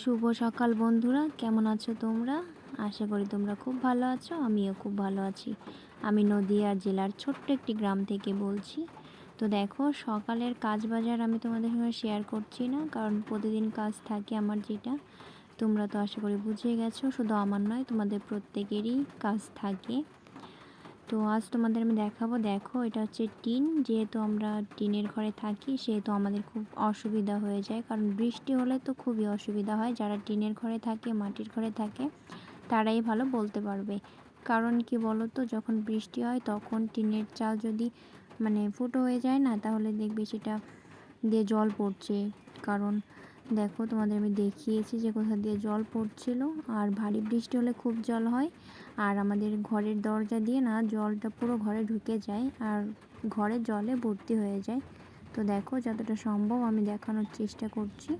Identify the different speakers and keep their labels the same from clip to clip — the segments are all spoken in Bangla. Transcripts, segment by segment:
Speaker 1: শুভ সকাল বন্ধুরা, কেমন আছো তোমরা? আশা করি তোমরা খুব ভালো আছো, আমিও খুব ভালো আছি। আমি নদিয়া জেলার ছোট্ট একটি গ্রাম থেকে বলছি। তো দেখো, সকালের কাজ বাজার আমি তোমাদের সঙ্গে শেয়ার করছি না, কারণ প্রতিদিন কাজ থাকে আমার যেটা। তোমরা তো আশা করি বুঝে গেছো, শুধু আমার নয়, তোমাদের প্রত্যেকেরই কাজ থাকে। তো আজ তোমাদের আমি দেখাবো, দেখো এটা হচ্ছে টিন। যেহেতু আমরা টিনের ঘরে থাকি, সেহেতু আমাদের খুব অসুবিধা হয়ে যায়। কারণ বৃষ্টি হলে তো খুবই অসুবিধা হয়। যারা টিনের ঘরে থাকে, মাটির ঘরে থাকে, তারাই ভালো বলতে পারবে। কারণ কি বলো তো যখন বৃষ্টি হয়, তখন টিনের চাল যদি মানে ফুটো হয়ে যায় না, তাহলে দেখবে সেটা দিয়ে জল পড়ছে। কারণ দেখো, তোমাদের আমি দেখিয়েছি যে কোথা দিয়ে জল পড়ছিল। আর ভারী বৃষ্টি হলে খুব জল হয়। আর আমাদের ঘরের দরজা দিয়ে না, জলটা পুরো ঘরে ঢুকে যায় আর ঘরে জলে ভর্তি হয়ে যায়। তো দেখো, যতটা সম্ভব আমি দেখানোর চেষ্টা করছি।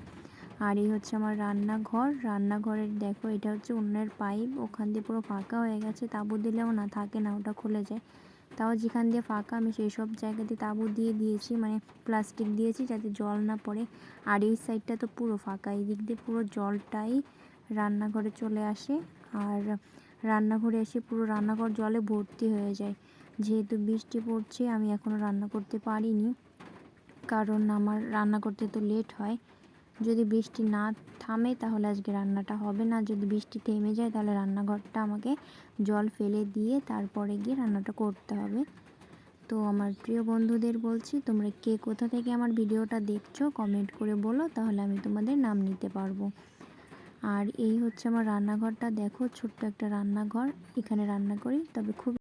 Speaker 1: আর এই হচ্ছে আমার রান্নাঘর। রান্নাঘরের দেখো, এটা হচ্ছে অন্যের পাইপ। ওখান দিয়ে পুরো ফাঁকা হয়ে গেছে, তাবু দিলেও না, থাকে না, ওটা খুলে যায়। তাও যেখান দিয়ে ফাঁকা, আমি সেই সব জায়গাতে তাঁবু দিয়ে দিয়েছি মানে প্লাস্টিক দিয়েছি যাতে জল না পড়ে। আর এই সাইডটা তো পুরো ফাঁকা, এই দিক দিয়ে পুরো জলটাই রান্নাঘরে চলে আসে। আর রান্নাঘরে এসে পুরো রান্নাঘর জলে ভর্তি হয়ে যায়। যেহেতু বৃষ্টি পড়ছে, আমি এখনও রান্না করতে পারিনি, কারণ আমার রান্না করতে তো লেট হয়। যদি বৃষ্টি না থামে তাহলে আজকে রান্নাটা হবে না। যদি বৃষ্টি থেমে যায় তাহলে রান্নাঘরটা আমাকে জল ফেলে দিয়ে তারপরে গিয়ে রান্নাটা করতে হবে। তো আমার প্রিয় বন্ধুদের বলছি, তোমরা কে কোথা থেকে আমার ভিডিওটা দেখছ কমেন্ট করে বলো, তাহলে আমি তোমাদের নাম নিতে পারব। আর এই হচ্ছে আমার রান্নাঘরটা, দেখো ছোট্ট একটা রান্নাঘর, এখানে রান্না করি, তবে খুব